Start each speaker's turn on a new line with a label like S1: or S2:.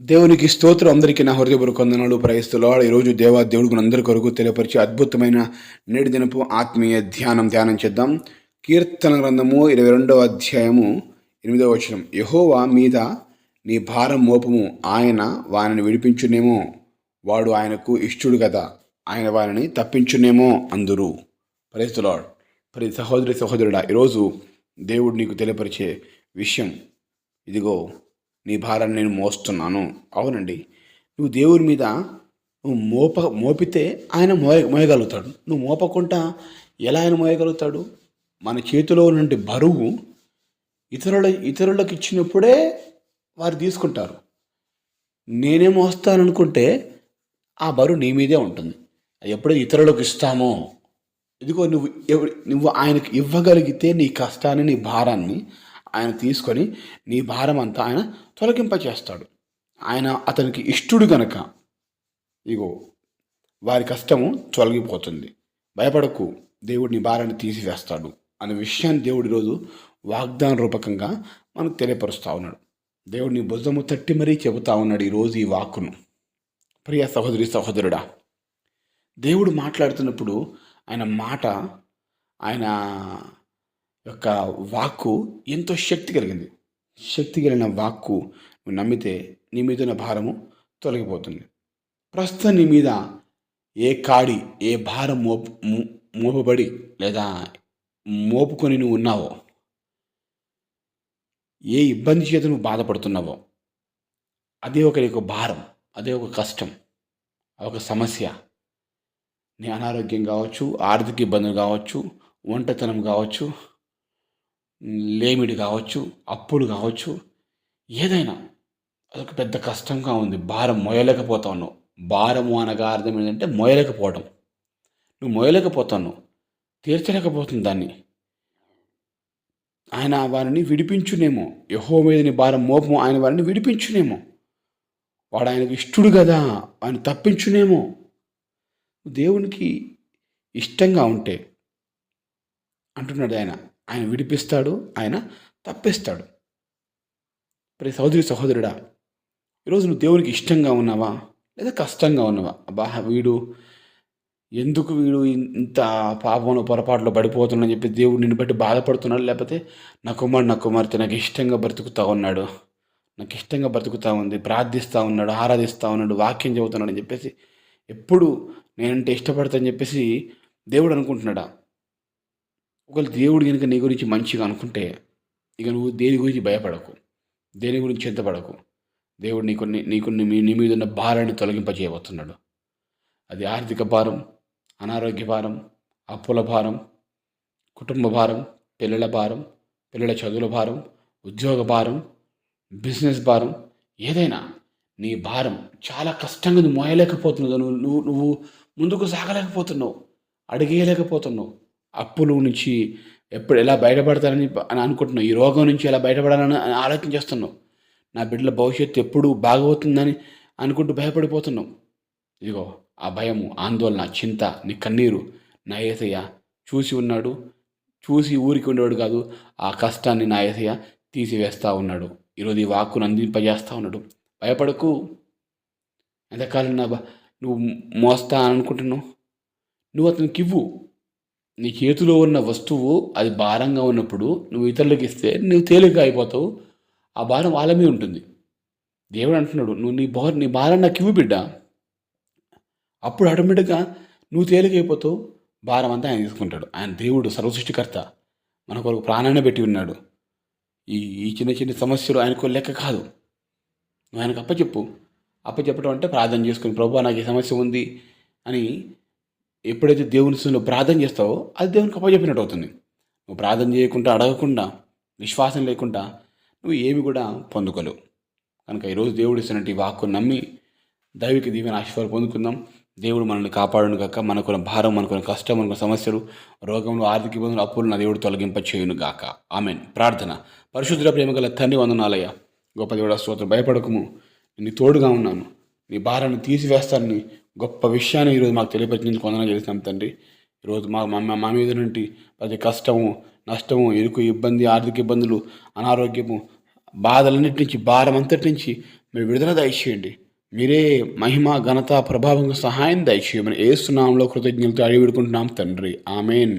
S1: దేవునికి స్తోత్రం. అందరికీ నా హృదయపూర్వక వందనాలు. ప్రయస్తులాడు ఈరోజు దేవా దేవుడికి అందరి కొరకు తెలియపరిచే అద్భుతమైన నేటి దినపు ఆత్మీయ ధ్యానం ధ్యానం చేద్దాం. కీర్తన గ్రంథము ఇరవై రెండవ అధ్యాయము ఎనిమిదవ వచనం. యహోవా మీద నీ భారం మోపము. ఆయన వారిని విడిపించునేమో. వాడు ఆయనకు ఇష్టుడు కదా ఆయన వారిని తప్పించునేమో అందురు. ప్రయస్తులాడు ప్రతి సహోదరి సహోదరుడా ఈరోజు దేవుడు నీకు తెలియపరిచే విషయం. ఇదిగో నీ భారాన్ని నేను మోస్తున్నాను. అవునండి. నువ్వు దేవుడి మీద నువ్వు మోప మోపితే ఆయన మోయ మోయగలుగుతాడు. నువ్వు మోపకుండా ఎలా ఆయన మోయగలుగుతాడు? మన చేతిలో ఉన్నటువంటి బరువు ఇతరుల ఇతరులకు ఇచ్చినప్పుడే వారు తీసుకుంటారు. నేనే మోస్తాననుకుంటే ఆ బరువు నీ మీదే ఉంటుంది. ఎప్పుడైతే ఇతరులకు ఇస్తామో ఇదిగో నువ్వు నువ్వు ఆయనకు ఇవ్వగలిగితే నీ కష్టాన్ని నీ భారాన్ని ఆయన తీసుకొని నీ భారం అంతా ఆయన తొలగింపచేస్తాడు. ఆయన అతనికి ఇష్టుడు గనక ఇగో వారి కష్టము తొలగిపోతుంది. భయపడకు దేవుడు నీ భారాన్ని తీసివేస్తాడు అనే విషయాన్ని దేవుడు ఈరోజు వాగ్దాన రూపకంగా మనకు తెలియపరుస్తూ ఉన్నాడు. దేవుడు నీ భుజము తట్టి మరీ చెబుతా ఉన్నాడు ఈరోజు ఈ వాక్కును. ప్రియ సహోదరి సహోదరుడా దేవుడు మాట్లాడుతున్నప్పుడు ఆయన మాట ఆయన యొక్క వాక్కు ఎంతో శక్తి కలిగింది. శక్తి కలిగిన వాక్కు నువ్వు నమ్మితే నీ మీద ఉన్న భారము తొలగిపోతుంది. ప్రస్తుతం నీ మీద ఏ కాడి ఏ భారం మోపు మో- మోపబడి లేదా మోపుకొని నువ్వు ఉన్నావో ఏ ఇబ్బంది చేత నువ్వు బాధపడుతున్నావో అదే ఒక నీకు భారం అదే ఒక కష్టం ఒక సమస్య. నీ అనారోగ్యం కావచ్చు ఆర్థిక ఇబ్బందులు కావచ్చు ఒంటతనం కావచ్చు లేమిడి కావచ్చు అప్పులు కావచ్చు ఏదైనా. అదొక పెద్ద కష్టంగా ఉంది. భారం మోయలేకపోతా భారము అనగా అర్థం ఏంటంటే మోయలేకపోవడం నువ్వు మోయలేకపోతావు తీర్చలేకపోతుంది దాన్ని. ఆయన వారిని విడిపించునేమో. యహో మీదని భారం మోపము ఆయన వారిని విడిపించునేమో. వాడు ఆయనకు ఇష్టడు కదా ఆయన తప్పించునేమో. దేవునికి ఇష్టంగా ఉంటే అంటున్నాడు ఆయన. ఆయన విడిపిస్తాడు ఆయన తప్పిస్తాడు. ప్రతి సహోదరి సహోదరుడా ఈరోజు నువ్వు దేవునికి ఇష్టంగా ఉన్నావా? లేదా కష్టంగా ఉన్నావా? అబ్బా వీడు ఎందుకు వీడు ఇంత పాపంలో పొరపాటులో పడిపోతున్నాడని చెప్పి దేవుడు నిన్ను బట్టి బాధపడుతున్నాడు? లేకపోతే నా కుమారుడు నా కుమార్తె నాకు ఇష్టంగా బ్రతుకుతా ఉన్నాడు. నాకు ఇష్టంగా బ్రతుకుతా ఉంది ప్రార్థిస్తూ ఉన్నాడు ఆరాధిస్తూ ఉన్నాడు వాక్యం చదువుతున్నాడు అని చెప్పేసి ఎప్పుడు నేనంటే ఇష్టపడతానని చెప్పేసి దేవుడు అనుకుంటున్నాడా? ఒకవేళ దేవుడు కనుక నీ గురించి మంచిగా అనుకుంటే ఇక నువ్వు దేని గురించి భయపడకు దేని గురించి చింతపడకు. దేవుడు నీకు నీకు నీ నీ మీద ఉన్న భారాన్ని తొలగింపజేయబోతున్నాడు. అది ఆర్థిక భారం అనారోగ్య భారం అప్పుల భారం కుటుంబ భారం పిల్లల భారం పిల్లల చదువుల భారం ఉద్యోగ భారం బిజినెస్ భారం ఏదైనా నీ భారం చాలా కష్టంగా నువ్వు మోయలేకపోతున్నావు. నువ్వు నువ్వు ముందుకు సాగలేకపోతున్నావు. అడిగేయలేకపోతున్నావు. అప్పుల నుంచి ఎప్పుడు ఎలా బయటపడతానని అని అనుకుంటున్నావు. ఈ రోగం నుంచి ఎలా బయటపడాలని ఆలోచన చేస్తున్నావు. నా బిడ్డల భవిష్యత్తు ఎప్పుడు బాగవుతుందని అనుకుంటూ భయపడిపోతున్నావు. ఇదిగో ఆ భయము ఆందోళన చింత నీ కన్నీరు నా ఏసయ్య చూసి ఉన్నాడు. చూసి ఊరికి ఉండేవాడు కాదు. ఆ కష్టాన్ని నా ఏసయ్య తీసివేస్తూ ఉన్నాడు. ఈరోజు ఈ వాక్కును అందింపజేస్తూ ఉన్నాడు. భయపడకు. ఎంతకాలం నా బ- నువ్వు మోస్తా అని అనుకుంటున్నావు? నువ్వు అతనికి ఇవ్వు. నీ చేతిలో ఉన్న వస్తువు అది భారంగా ఉన్నప్పుడు నువ్వు ఇతరులకు ఇస్తే నువ్వు తేలిక అయిపోతావు. ఆ భారం వాళ్ళ మీద ఉంటుంది. దేవుడు అంటున్నాడు నువ్వు నీ భారం నీ భారం నాకు ఇవ్వు బిడ్డ. అప్పుడు ఆటోమేటిక్గా నువ్వు తేలికైపోతావు భారం అంతా ఆయన తీసుకుంటాడు. ఆయన దేవుడు సర్వసృష్టికర్త. మన కొరకు ప్రాణాన్ని పెట్టి ఉన్నాడు. ఈ ఈ చిన్న చిన్న సమస్యలు ఆయనకు లెక్క కాదు. నువ్వు ఆయనకు అప్పచెప్పు. అప్పచెప్పడం అంటే ప్రార్థన చేసుకుని ప్రభు నాకు ఈ సమస్య ఉంది అని ఎప్పుడైతే దేవుని నువ్వు ప్రార్థన చేస్తావో అది దేవునికి అప్పచెప్పినట్టు అవుతుంది నువ్వు ప్రార్థన చేయకుండా అడగకుండా విశ్వాసం లేకుండా నువ్వు ఏమి కూడా పొందుకోలేవు. కనుక ఈరోజు దేవుడు ఇస్తున్నట్టు వాక్కు నమ్మి దైవిక దీవెన ఆశీర్వాదం పొందుకుందాం. దేవుడు మనల్ని కాపాడును గాక మనకున్న భారం మనకున్న కష్టం మనకున్న సమస్యలు రోగంలో ఆర్థిక ఇబ్బందులు అప్పులు నా దేవుడు తొలగింప చేయును గాక. ఆమెన్. ప్రార్థన. పరిశుద్ధుల ప్రేమ గల తండ్రి వందనాలయ్య. గొప్ప దేవుడు స్తోత్రం. భయపడకము. నీ తోడుగా ఉన్నాను నీ భారాన్ని తీసివేస్తానని గొప్ప విషయాన్ని ఈరోజు మాకు తెలియపరిచినందుకు వందన చేసినాం తండ్రి. ఈరోజు మా మా మా మీద నుండి ప్రతి కష్టము నష్టము ఇరుకు ఇబ్బంది ఆర్థిక ఇబ్బందులు అనారోగ్యము బాధలన్నిటి నుంచి భారం అంతటి నుంచి మీరు విడుదల దయచేయండి. మీరే మహిమ ఘనత ప్రభావం సహాయం దయచేయమని ఏ సునామంలో కృతజ్ఞతలు అడిగి విడుకుంటున్నాం తండ్రి. ఆమెన్.